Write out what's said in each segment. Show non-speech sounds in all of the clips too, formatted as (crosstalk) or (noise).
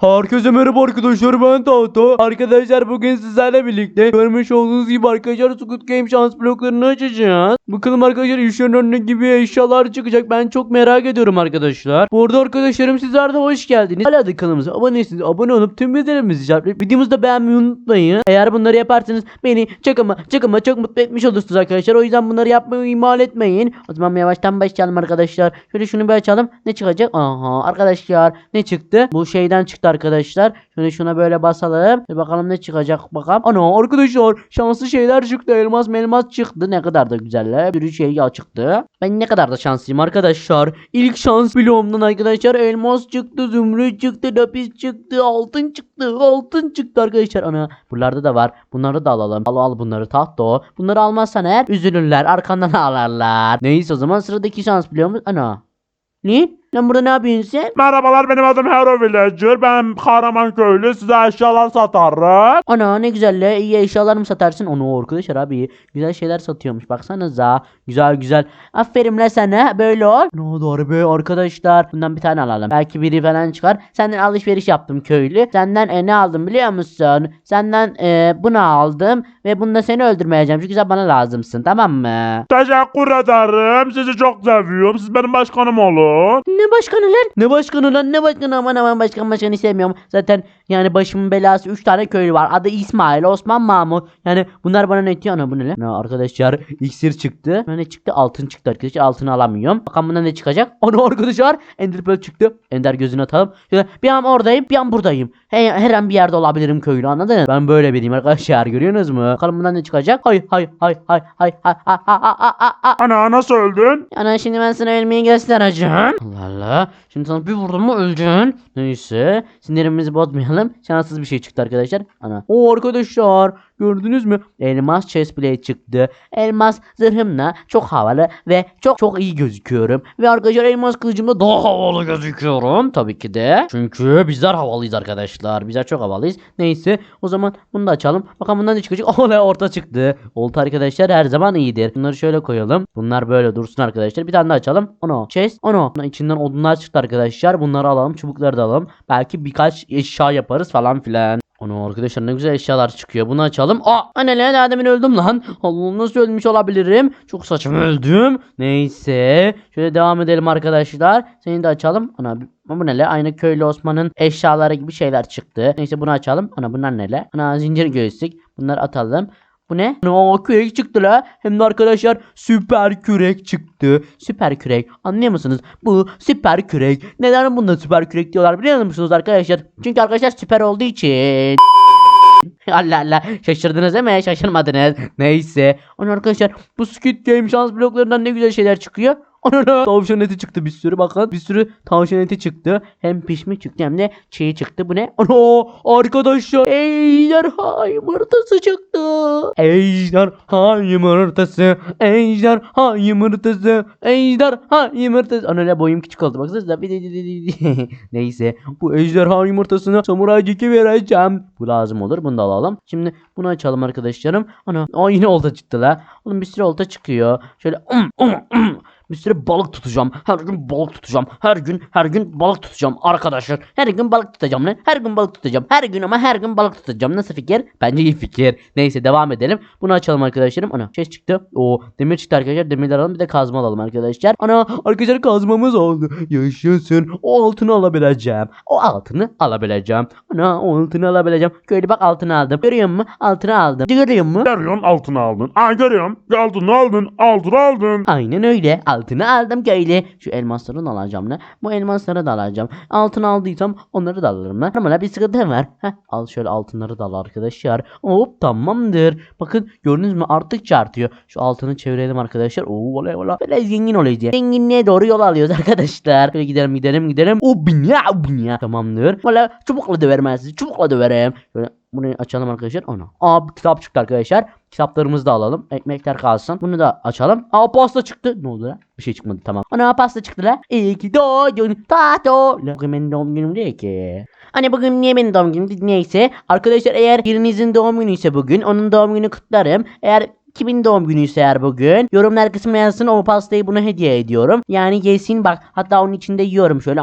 Herkese merhaba arkadaşlar ben Tahta. Arkadaşlar bugün sizlerle birlikte görmüş olduğunuz gibi arkadaşlar Squid Game şans bloklarını açacağız. Bakalım arkadaşlar işlerin önüne gibi eşyalar çıkacak. Ben çok merak ediyorum arkadaşlar. Bu arada arkadaşlarım sizler de hoş geldiniz. Hala da kanalımıza abone değilseniz abone olup tüm bildirimlerimizi işaretleyip videomuzu da beğenmeyi unutmayın. Eğer bunları yaparsanız beni çok ama çok ama çok mutlu etmiş olursunuz arkadaşlar. O yüzden bunları yapmayı ihmal etmeyin. O zaman yavaştan başlayalım arkadaşlar. Şöyle şunu bir açalım. Ne çıkacak? Aha arkadaşlar ne çıktı? Bu şeyden çıktı arkadaşlar. Şöyle şuna böyle basalım. Bir bakalım ne çıkacak bakalım. Ana arkadaşlar şanslı şeyler çıktı. Elmas melmas çıktı. Ne kadar da güzeller. Bir şey ya çıktı. Ben ne kadar da şanslıyım arkadaşlar. İlk şans bloğumdan arkadaşlar elmas çıktı. Zümrüt çıktı. Lapis çıktı. Altın çıktı. Altın çıktı arkadaşlar. Ana buralarda da var. Bunları da alalım. Al al bunları tahta o. Bunları almazsan eğer üzülürler. Arkandan ağlarlar. Neyse o zaman sıradaki şans bloğumuz. Ana. Ne? Lan burada ne yapıyorsun sen? Merhabalar benim adım Hero Villager. Ben kahraman köylü. Size eşyalar satarım. Ana ne güzel le. iyi eşyalar mı satarsın? Onu arkadaşlar abi güzel şeyler satıyormuş. Baksanıza. Güzel güzel. Aferin la sana. Böyle ol. Ne oldu harbi arkadaşlar? Bundan bir tane alalım. Belki biri falan çıkar. Senden alışveriş yaptım köylü. Senden e, ne aldım biliyor musun? Senden e, bunu aldım. Ve bunda seni öldürmeyeceğim. Çünkü sen bana lazımsın tamam mı? Teşekkür ederim. Sizi çok seviyorum. Siz benim başkanım olun. Ne başkanı lan? Ne başkanı lan? Ne başkanı? Aman aman başkan başkan istemiyorum. Zaten yani başımın belası 3 tane köylü var. Adı İsmail, Osman, Mahmut. Yani bunlar bana ne diyor? Ana bu ne lan? Arkadaşlar iksir çıktı. Ne çıktı? Altın çıktı arkadaşlar. Altını alamıyorum. Bakalım bundan ne çıkacak? (laughs) Ana arkadaşlar Ender Pearl çıktı. Ender gözünü atalım. Şöyle bir an oradayım bir an buradayım. Her, her an bir yerde olabilirim köylü anladın mı? Ben böyle biriyim arkadaşlar görüyorsunuz mu? Bakalım bundan ne çıkacak? Hay hay hay hay hay hay hay hay hay hay hay Ana nasıl öldün? Ana şimdi ben sana ölmeyi göstereceğim. Allah Allah. Şimdi sana bir vurdum mu öleceksin. Neyse. Sinirimizi bozmayalım. Şanssız bir şey çıktı arkadaşlar. Ana. O arkadaşlar. Gördünüz mü? Elmas chestplate çıktı. Elmas zırhımla çok havalı ve çok çok iyi gözüküyorum. Ve arkadaşlar elmas kılıcımla daha havalı gözüküyorum. Tabii ki de. Çünkü bizler havalıyız arkadaşlar. Bizler çok havalıyız. Neyse. O zaman bunu da açalım. Bakalım bundan ne çıkacak? (laughs) Olay orta çıktı. Olta arkadaşlar her zaman iyidir. Bunları şöyle koyalım. Bunlar böyle dursun arkadaşlar. Bir tane daha açalım. Ono. Chest. Ono. İçinden odunlar çıktı arkadaşlar. Bunları alalım. Çubukları da alalım. Belki birkaç eşya yaparız falan filan. Onu arkadaşlar ne güzel eşyalar çıkıyor. Bunu açalım. Aa anne lan daha demin öldüm lan. Allah nasıl ölmüş olabilirim? Çok saçma öldüm. Neyse. Şöyle devam edelim arkadaşlar. Seni de açalım. Ana bu ne? Aynı köylü Osman'ın eşyaları gibi şeyler çıktı. Neyse bunu açalım. Ana bunlar ne? Ana zincir göğüslük. Bunları atalım. Bu ne? No kürek çıktı la. Hem de arkadaşlar süper kürek çıktı. Süper kürek. Anlıyor musunuz? Bu süper kürek. Neden bunda süper kürek diyorlar biliyor musunuz arkadaşlar? Çünkü arkadaşlar süper olduğu için. (laughs) Allah Allah şaşırdınız değil mi? Şaşırmadınız. Neyse. Onu arkadaşlar bu Squid Game şans bloklarından ne güzel şeyler çıkıyor. Anana tavşan eti çıktı bir sürü bakın. Bir sürü tavşan eti çıktı. Hem pişmiş çıktı hem de çiğ çıktı. Bu ne? Ana! Arkadaşlar ejderha yumurtası çıktı. Ejderha yumurtası ejderha yumurtası ejderha yumurtası Ana ne boyum küçük oldu. Baksanıza. (laughs) Neyse bu ejderha yumurtasını samuray Jack'e vereceğim. Bu lazım olur. Bunu da alalım. Şimdi bunu açalım arkadaşlarım. Ana! Aa yine olta çıktı la. Oğlum bir sürü olta çıkıyor. Şöyle um, um, um. Bir sürü balık tutacağım. Her gün balık tutacağım. Her gün her gün balık tutacağım arkadaşlar. Her gün balık tutacağım lan. Her gün balık tutacağım. Her gün ama her gün balık tutacağım. Nasıl fikir? Bence iyi fikir. Neyse devam edelim. Bunu açalım arkadaşlarım. Ana şey çıktı. O demir çıktı arkadaşlar. Demirler alalım bir de kazma alalım arkadaşlar. Ana arkadaşlar kazmamız oldu. Yaşasın. O altını alabileceğim. O altını alabileceğim. Ana o altını alabileceğim. Köylü bak altını aldım. Görüyor musun? Altını aldım. Görüyor musun? Görüyorsun altını aldın. Aa görüyorum. Altını aldın. Altını aldın. Aynen öyle. Altını aldım köylü. Şu elmasları da alacağım ne? Bu elmasları da alacağım. Altını aldıysam onları da alırım lan. Ama bir sıkıntı var. Heh, al şöyle altınları da al arkadaşlar. Hop tamamdır. Bakın gördünüz mü arttıkça artıyor. Şu altını çevirelim arkadaşlar. Oo olay olay. Böyle zengin olacağız. Zenginliğe doğru yol alıyoruz arkadaşlar. Şöyle gidelim gidelim gidelim. O binya binya. Tamamdır. Valla çubukla döverim ben sizi. Çubukla döverim. Şöyle bunu açalım arkadaşlar. Ona. Aa kitap çıktı arkadaşlar. Kitaplarımızı da alalım. Ekmekler kalsın. Bunu da açalım. Aa pasta çıktı. Ne oldu lan? Bir şey çıkmadı tamam. Ana pasta çıktı lan. İyi ki doğdun. Tato. Bugün benim doğum günüm değil ki. Hani bugün niye benim doğum günüm? Neyse. Arkadaşlar eğer birinizin doğum günü ise bugün onun doğum günü kutlarım. Eğer kimin doğum günüyse eğer bugün yorumlar kısmına yazsın o pastayı buna hediye ediyorum. Yani yesin bak hatta onun içinde yiyorum şöyle.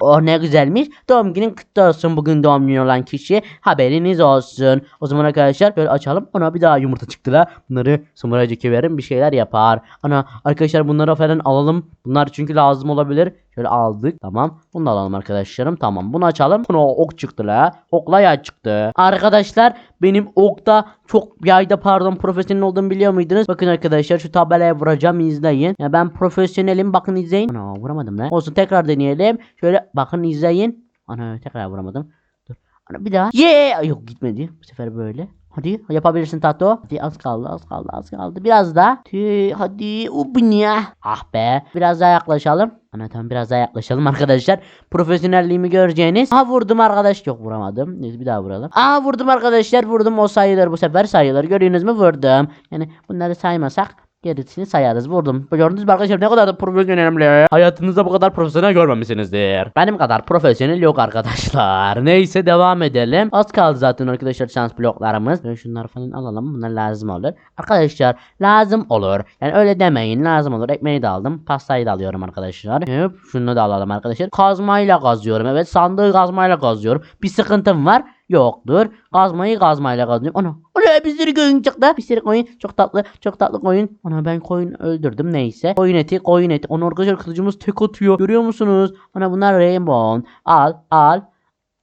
Oh ne güzelmiş. Doğum günün kutlu olsun bugün doğum günü olan kişi. Haberiniz olsun. O zaman arkadaşlar şöyle açalım. Ona bir daha yumurta çıktı la. Bunları Sumuracık'a verin bir şeyler yapar. Ana arkadaşlar bunları falan alalım. Bunlar çünkü lazım olabilir. Şöyle aldık. Tamam. Bunu alalım arkadaşlarım. Tamam. Bunu açalım. Buna ok çıktı la. Okla yay çıktı. Arkadaşlar benim okta çok yayda pardon profesyonel olduğumu biliyor muydunuz? Bakın arkadaşlar şu tabelaya vuracağım izleyin. Ya ben profesyonelim bakın izleyin. Ana vuramadım lan. Olsun tekrar deneyelim. Şöyle bakın izleyin. Ana tekrar vuramadım. Dur. Ana bir daha. Yeah! Yok gitmedi. Bu sefer böyle. Hadi yapabilirsin Tato. Hadi az kaldı az kaldı az kaldı. Biraz daha. Tüh, hadi ubnya. Ah be. Biraz daha yaklaşalım. Ana tamam biraz daha yaklaşalım (laughs) arkadaşlar. Profesyonelliğimi göreceğiniz. Ha vurdum arkadaş. Yok vuramadım. Neyse bir daha vuralım. Aa vurdum arkadaşlar. Vurdum o sayılır bu sefer sayılır. Görüyorsunuz mu vurdum. Yani bunları saymasak gerisini sayarız. Vurdum. Gördünüz mü arkadaşlar ne kadar da profesyonelim. Hayatınızda bu kadar profesyonel görmemişsinizdir. Benim kadar profesyonel yok arkadaşlar. (laughs) Neyse devam edelim. Az kaldı zaten arkadaşlar şans bloklarımız. Böyle şunları falan alalım. Bunlar lazım olur. Arkadaşlar lazım olur. Yani öyle demeyin. Lazım olur. Ekmeği de aldım. Pastayı da alıyorum arkadaşlar. Hop şunu da alalım arkadaşlar. Kazmayla kazıyorum. Evet sandığı kazmayla kazıyorum. Bir sıkıntım var. Yoktur. Kazmayı kazmayla kazıyorum. Ana. Ana bir sürü koyun çıktı. Bir sürü koyun. Çok tatlı. Çok tatlı koyun. Ana ben koyun öldürdüm. Neyse. Koyun eti. Koyun eti. Onu arkadaşlar kılıcımız tek atıyor. Görüyor musunuz? Ana bunlar rainbow. Al. Al.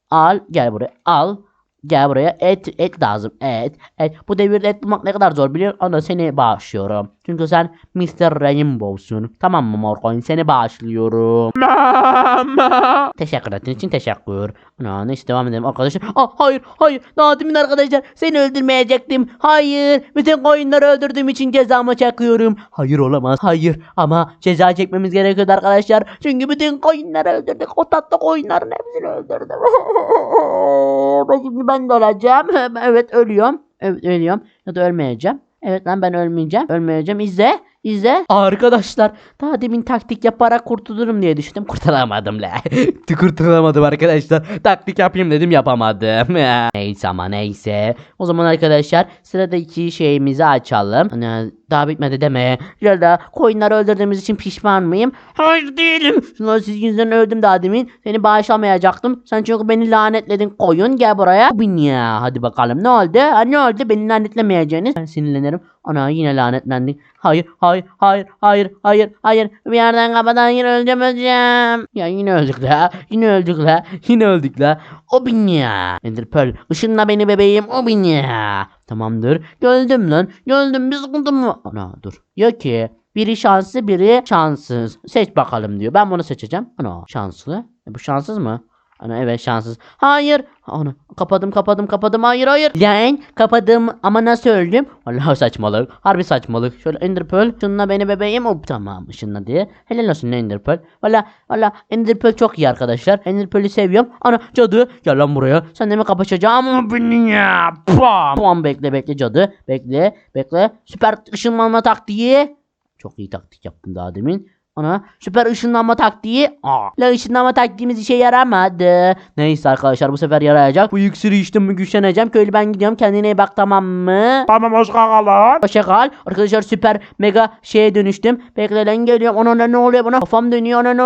Al. Gel buraya. Al. Gel buraya. Et. Et lazım. Et. Et. Bu devirde et bulmak ne kadar zor biliyor? Ana seni bağışlıyorum. Çünkü sen Mr. Rainbow'sun. Tamam mı mor koyun? Seni bağışlıyorum. Mama. Teşekkür ettiğin için teşekkür. Ana neyse devam edelim arkadaşlar. Aa, hayır hayır. Daha demin arkadaşlar seni öldürmeyecektim. Hayır. Bütün koyunları öldürdüğüm için cezamı çekiyorum. Hayır olamaz. Hayır ama ceza çekmemiz gerekiyordu arkadaşlar. Çünkü bütün koyunları öldürdük. O tatlı koyunların hepsini öldürdüm. (laughs) ben şimdi ben de öleceğim. (laughs) evet ölüyorum. Evet ölüyorum. Ya da ölmeyeceğim. Evet lan ben ölmeyeceğim. Ölmeyeceğim. İzle. İzle. Arkadaşlar daha demin taktik yaparak kurtulurum diye düşündüm. Kurtulamadım la. (laughs) Kurtulamadım arkadaşlar. Taktik yapayım dedim yapamadım. (laughs) neyse ama neyse. O zaman arkadaşlar sıradaki şeyimizi açalım. Daha bitmedi deme. Ya da koyunları öldürdüğümüz için pişman mıyım? Hayır değilim. Şunlar siz yüzünden öldüm daha demin. Seni bağışlamayacaktım. Sen çünkü beni lanetledin koyun. Gel buraya. Bin ya. Hadi bakalım ne oldu? Ha, ne oldu? Beni lanetlemeyeceğiniz. Ben sinirlenirim. Ana yine lanetlendik. Hayır, hayır, hayır, hayır, hayır, hayır. Bir yerden kapıdan yine öleceğim, öleceğim. Ya yine öldük la. Yine öldük la. Yine öldük la. O bin ya. Ender Pearl, ışınla beni bebeğim. O bin ya. Tamamdır. Gördüm lan. Gördüm. Bir sıkıntı mı? Ana dur. Diyor ki biri şanslı biri şanssız. Seç bakalım diyor. Ben bunu seçeceğim. Ana şanslı. E, bu şanssız mı? Ana evet şanssız. Hayır. Ana kapadım kapadım kapadım. Hayır hayır. Lan kapadım ama nasıl öldüm? Vallahi saçmalık. Harbi saçmalık. Şöyle Ender Pearl. Şununla beni bebeğim. Hop tamam ışınla diye. Helal olsun Ender Pearl. Valla valla Ender Pearl çok iyi arkadaşlar. Ender Pearl'ü seviyorum. Ana cadı gel lan buraya. Sen de mi kapışacağım? Beni ya. Pam. Pam bekle bekle cadı. Bekle bekle. Süper ışınlanma taktiği. Çok iyi taktik yaptım daha demin. Ana süper ışınlanma taktiği. Aa, la ışınlanma taktiğimiz işe yaramadı. Neyse arkadaşlar bu sefer yarayacak. Bu iksiri içtim mi güçleneceğim. Köylü ben gidiyorum. Kendine bak tamam mı? Tamam hoş kalın. Hoşça kal. Arkadaşlar süper mega şeye dönüştüm. Bekle lan geliyorum. Ona ne, oluyor buna? Kafam dönüyor ana ne?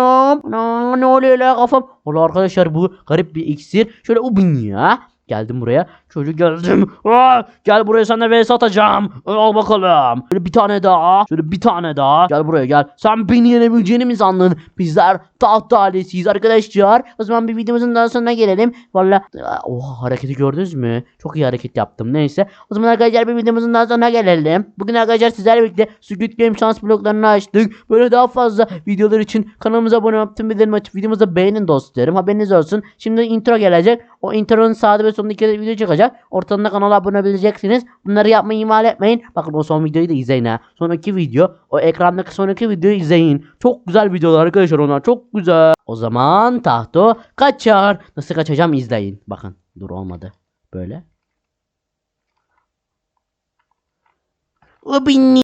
Ana ne oluyor la kafam? Valla arkadaşlar bu garip bir iksir. Şöyle ubun ya. Geldim buraya. Şöyle geldim. Aa, gel buraya sana vs atacağım. Al bakalım. Şöyle bir tane daha. Şöyle bir tane daha. Gel buraya gel. Sen beni yenebileceğini mi sandın? Bizler taht ailesiyiz arkadaşlar. O zaman bir videomuzun daha sonuna gelelim. Valla oha hareketi gördünüz mü? Çok iyi hareket yaptım. Neyse. O zaman arkadaşlar bir videomuzun daha sonuna gelelim. Bugün arkadaşlar sizlerle birlikte Squid Game şans bloklarını açtık. Böyle daha fazla videolar için kanalımıza abone olup tüm bildirim açıp beğenin dostlarım. Haberiniz olsun. Şimdi intro gelecek. O intronun sağda ve solunda iki video çıkacak. Ortadan kanala abone olabileceksiniz. Bunları yapmayı ihmal etmeyin. Bakın o son videoyu da izleyin ha. Sonraki video. O ekrandaki sonraki videoyu izleyin. Çok güzel videolar arkadaşlar onlar. Çok güzel. O zaman tahto kaçar. Nasıl kaçacağım izleyin. Bakın. Dur olmadı. Böyle. O beni.